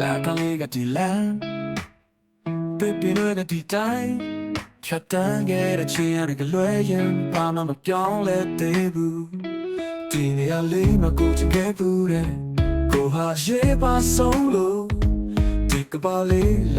လာကလေးကဒီလန်ပြပြနွေကဒီတိုင်းဖြတ်တန်းခဲ့တဲ့ချီရတဲ့လွယ်ရင်ဘာမှမပြောင်းလဲသေးဘူးဒီနေရာလေးမှာကိုချင်ခဲ့ဘူးတဲ့ကိုဟာရေပါဆုံးလို့ဒီကပါလေးလ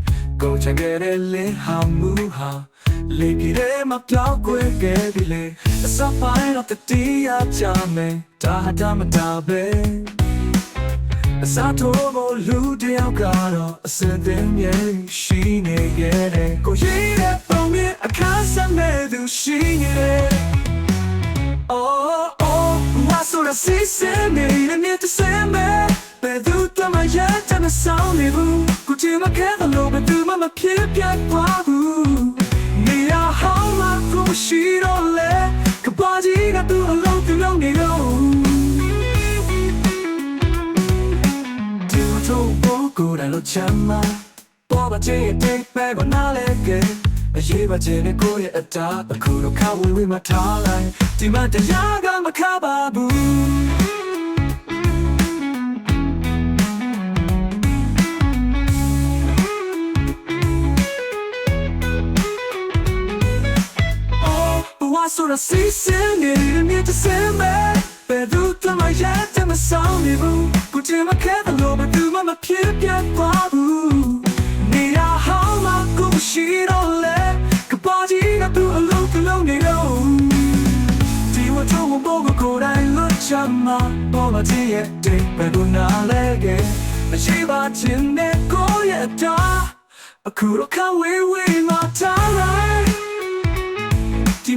ယ်လို့မသူမမဖြစ်ပြပါဘူးနေရဟောင်းမှာကိုရှိတော့လေကပါကြီးတဲ့သူအလုံးတလုံးနေတော့ကိုတနေကြအဲ့ဒီကုန်းလေးမှာအခုတော့ဆုံးတဲ့တွေ့ရမောနေကိုချင်ခဲ့တဲ့လင်းဟာမူဟာလေပြေတဲ့မပြောင်းကွယ်ခဲ့ပြီလေအစပိုင်းတော့တတိယချမယ်ဒါဟာဒါမတာပဲအစားထိုးဖို့လူတယောက်ကတော့အစင်သင်းမြေရှိနေခဲ့တယ်ကိုရည်တဲ့ပုံမြင်အခါစမဲ့သူရှိနေတယ် Oh, oh, what's on the season? Need a minute to say me. ဘယ်သူတမရတဲ့မဆောင်နေဘူးကိုချင်မခဲတယ်လို့ဘယ်သူ မှမဖြစ်ပြတ်သွားဘူးနေရဟောင်းမှာကိုရှိတော့လေကပါကြီးကသူ့အလုံးသူလုံးနေတော့ဒီတော့ဘောကိုယ်တိုင်လို့ချမ်းမပေါ်ပါချင်တဲ့ပဲကနားလေကဲအရေးပါချင်တဲ့ကိုယ့်ရဲ့အတားအခုတော့ခဝေးဝေးမထားလိုက်ဒီမှာတရားကမခပါဘူး Oh, but why sort of season need a minute to say me ဘယ်သူတမရတဲ့မဆောင်နေဘူးကိုချင်မခဲတယ်လို့ဘယ်သူမှမဖြစ်ပြတ်ပါဘူးနေရဟောင်းမှာကိုရှိတော့လေကပါကြီးကသူ့အလုံးသူလုံးနေတော့ဒီဝတ်ထုံးဘောကကိုယ်တိုင်လွတ်ချမှာပေါ်လာတဲ့ရဲ့တိတ်ဘယ်လိုနာလဲကဲမရှိပါချင်တဲ့ကိုယ့်ရဲ့တာအခုတော့ခဝေးဝေးမှာထားလိုက်ဒီ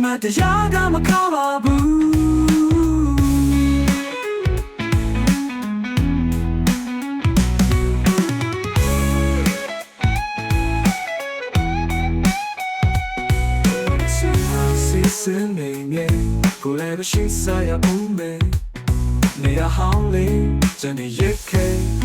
မှာတရားကမကောင်းပါဘူးစီစင်နေမြေကိုလည်းရှိစားရဦးမယ်နေရဟောင်းလေးစ